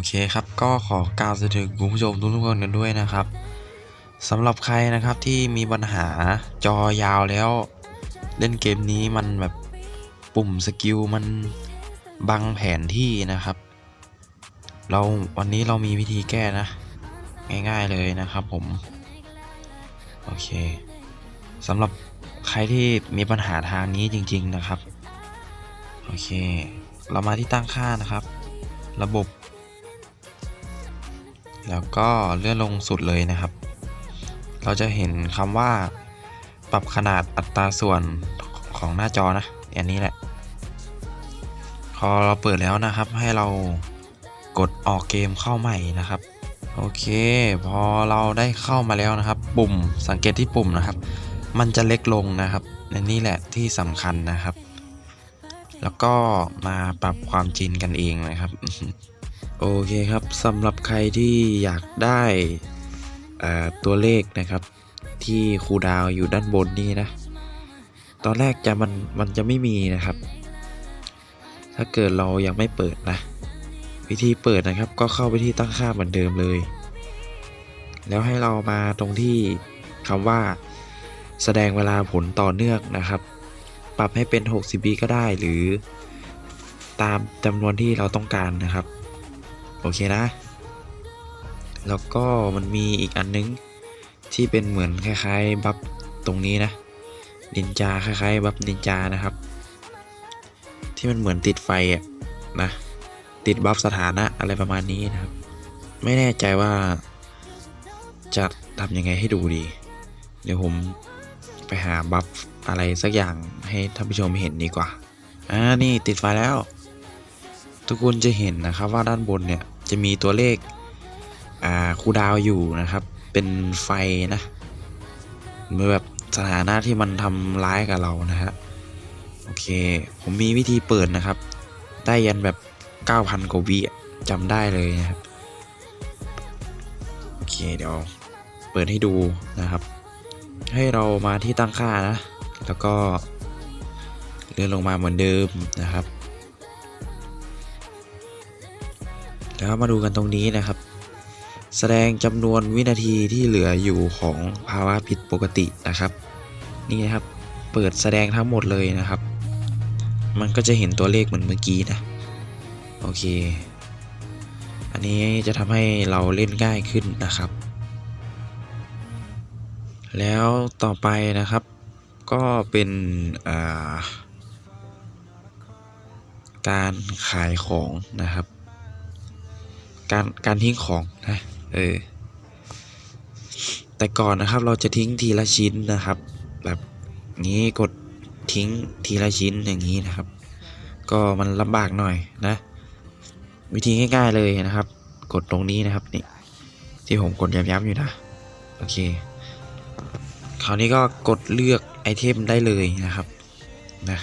โอเคครับก็ขอกล่าวสวัสดีคุณผู้ชมทุกๆคนกันด้วยนะครับสำหรับใครนะครับที่มีปัญหาจอยาวแล้ว เล่นเกมนี้มันแบบปุ่มสกิลมันบังแผนที่นะครับ เราวันนี้เรามีวิธีแก้นะ ง่ายๆเลยนะครับผม โอเคสำหรับใครที่มีปัญหาทางนี้จริง ๆนะครับ โอเค เรามาที่ตั้งค่านะครับ ระบบ แล้วก็เลื่อนลงสุดเลยนะครับ เราจะเห็นคำว่า ปรับขนาดอัตราส่วนของหน้าจอนะ อันนี้แหละ พอเราเปิดแล้วนะครับ ให้เรากดออกเกมเข้าใหม่นะครับ โอเค พอเราได้เข้ามาแล้วนะครับ ปุ่มสังเกตที่ปุ่มนะครับ มันจะเล็กลงนะครับและนี่แหละที่สำคัญนะครับ แล้วก็มาปรับความจินกันเองนะครับ โอเคครับสำหรับใครที่อยากได้ตัวเลขนะครับที่คูดาวอยู่ด้านบนนี้นะ ตอนแรกจะมันมันจะไม่มีนะครับ ถ้าเกิดเรายังไม่เปิดนะ วิธีเปิดนะครับก็เข้าไปที่ตั้งค่าเหมือนเดิมเลย แล้วให้เรามาตรงที่คำว่าแสดงเวลาผลต่อเนื่องนะครับ ปรับให้เป็น 60วิก็ได้หรือตามจำนวนที่เราต้องการนะครับ โอเคนะ แล้วก็มันมีอีกอันนึงที่เป็นเหมือนคล้ายๆบัฟตรงนี้นะนินจาคล้ายๆบัฟนินจานะครับ ที่มันเหมือนติดไฟอะนะ ติดบัฟสถานะอะไรประมาณนี้นะครับ ไม่แน่ใจว่าจะทำยังไงให้ดูดี เดี๋ยวผมไปหาบัฟอะไรสักอย่างให้ท่านผู้ชมเห็นดีกว่า อ่า นี่ติดไฟแล้ว ทุกคนจะเห็นนะครับว่าด้านบนเนี่ยจะมีตัวเลขอ่าคูดาวอยู่นะครับ เป็นไฟนะเหมือนแบบสถานะที่มันทำร้ายกับเรานะฮะโอเค ผมมีวิธีเปิดนะครับ ได้ยันแบบ 9,000 กว่าวิจำได้เลยนะครับ โอเคเดี๋ยวเปิดให้ดูนะครับ ให้เรามาที่ตั้งค่านะ แล้วก็เลื่อนลงมาเหมือนเดิมนะครับ แล้วมาดูกันตรงนี้นะครับ แสดงจำนวนวินาทีที่เหลืออยู่ของภาวะผิดปกตินะครับ นี่นะครับเปิดแสดงทั้งหมดเลยนะครับ มันก็จะเห็นตัวเลขเหมือนเมื่อกี้นะ โอเค อันนี้จะทำให้เราเล่นง่ายขึ้นนะครับ แล้วต่อไปนะครับ ก็เป็นาการขายของนะครับ การการทิ้งของนะเออแต่ก่อนนะครับเราจะทิ้งทีละชิ้นนะครับ แบบนี้กดทิ้งทีละชิ้นอย่างนี้นะครับ ก็มันลำบากหน่อยนะ วิธีง่ายๆเลยนะครับ กดตรงนี้นะครับนี่ที่ผมกดย้ำๆอยู่นะโอเคคราวนี้ก็กดเลือกไอเทมได้เลยนะครับนะ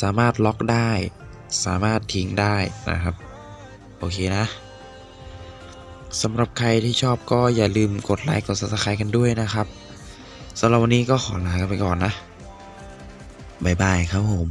สามารถล็อกได้ สามารถทิ้งได้นะครับ โอเคนะสำหรับใครที่ชอบก็อย่าลืมกดไลค์กด subscribe กันด้วยนะครับสำหรับวันนี้ก็ขอลาไปก่อนนะบ๊ายบายครับผม